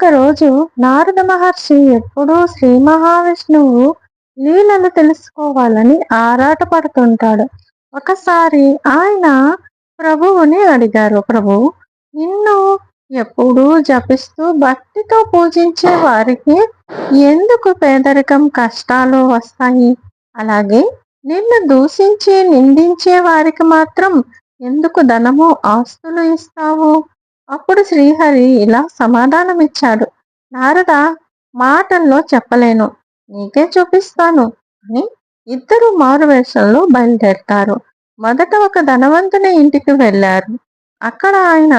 ఒకరోజు నారద మహర్షి ఎప్పుడూ శ్రీ మహావిష్ణువు లీలలు తెలుసుకోవాలని ఆరాటపడుతుంటాడు. ఒకసారి ఆయన ప్రభువుని అడిగారు ప్రభు నిన్ను ఎప్పుడూ జపిస్తూ భక్తితో పూజించే వారికి ఎందుకు పేదరికం కష్టాలు వస్తాయి? అలాగే నిన్ను దూషించి నిందించే వారికి మాత్రం ఎందుకు ధనము ఆస్తులు ఇస్తావు? శ్రీహరి ఇలా సమాధానమిచ్చాడు. నారద మాటల్లో చెప్పలేను. నీకే చూపిస్తాను అని ఇద్దరు మారువేషంలో బయలుదేరతారు. మొదట ఒక ధనవంతుని ఇంటికి వెళ్ళారు. అక్కడ ఆయన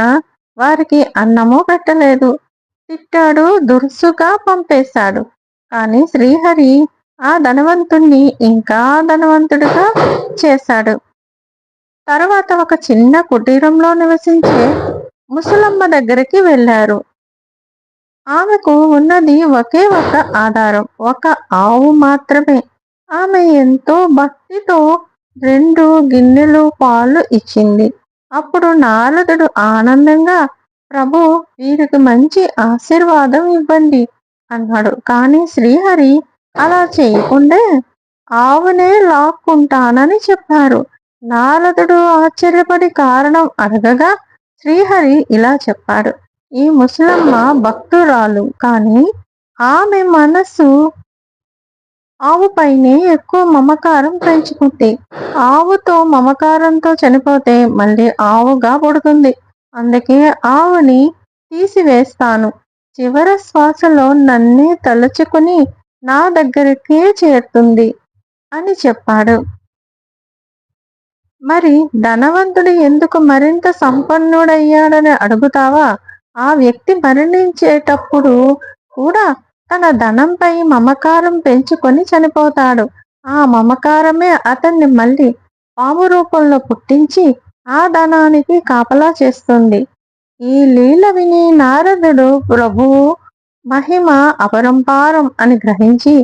వారికి అన్నము పెట్టలేదు. తిట్టాడు దురుసుగా పంపేశాడు. కానీ శ్రీహరి ఆ ధనవంతుణ్ణి ఇంకా ధనవంతుడిగా చేశాడు. తర్వాత ఒక చిన్న కుటీరంలో నివసించే ముసలమ్మ దగ్గరికి వెళ్ళారు. ఆమెకు ఉన్నది ఒకే ఒక ఆధారం ఒక ఆవు మాత్రమే. ఆమె ఎంతో భక్తితో రెండు గిన్నెలు పాలు ఇచ్చింది. అప్పుడు నారదుడు ఆనందంగా ప్రభు వీరికి మంచి ఆశీర్వాదం ఇవ్వండి అన్నాడు. కానీ శ్రీహరి అలా చేయకుండే ఆవునే లాక్కుంటానని చెప్పారు. నారదుడు ఆశ్చర్యపడి కారణం అడగగా శ్రీహరి ఇలా చెప్పాడు. ఈ ముసలమ్మ భక్తురాలు. కానీ ఆమె మనస్సు ఆవుపైనే ఎక్కువ మమకారం పెంచుకుంటే ఆవుతో మమకారంతో చనిపోతే మళ్ళీ ఆవుగా పుడుతుంది. అందుకే ఆవుని తీసివేస్తాను. చివరి శ్వాసలో నన్నే తలుచుకుని నా దగ్గరికే చేరుతుంది అని చెప్పాడు. మరి ధనవంతుడు ఎందుకు మరింత సంపన్నుడయ్యాడని అడుగుతావా? ఆ వ్యక్తి మరణించేటప్పుడు కూడా తన ధనంపై మమకారం పెంచుకొని చనిపోతాడు. ఆ మమకారమే అతన్ని మళ్ళీ పాము రూపంలో పుట్టించి ఆ ధనానికి కాపలా చేస్తుంది. ఈ లీల విని నారదుడు ప్రభువు మహిమ అపరంపారం అని గ్రహించి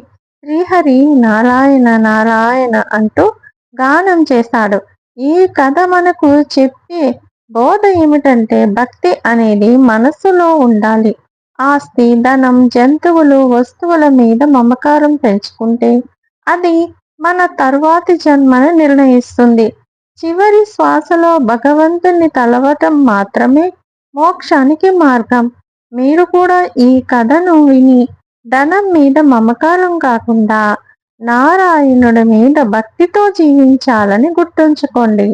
శ్రీహరి నారాయణ నారాయణ అంటూ గానం చేశాడు ఈ కథ మనకు చెప్పే బోధ ఏమిటంటే భక్తి అనేది మనస్సులో ఉండాలి. ఆస్తి ధనం జంతువులు వస్తువుల మీద మమకారం పెంచుకుంటే అది మన తరువాతి జన్మను నిర్ణయిస్తుంది. చివరి శ్వాసలో భగవంతుని తలవటం మాత్రమే మోక్షానికి మార్గం. మీరు కూడా ఈ కథను విని ధనం మీద మమకారం కాకుండా నారాయణుడి మీద భక్తితో జీవించాలని గుర్తుంచుకోండి.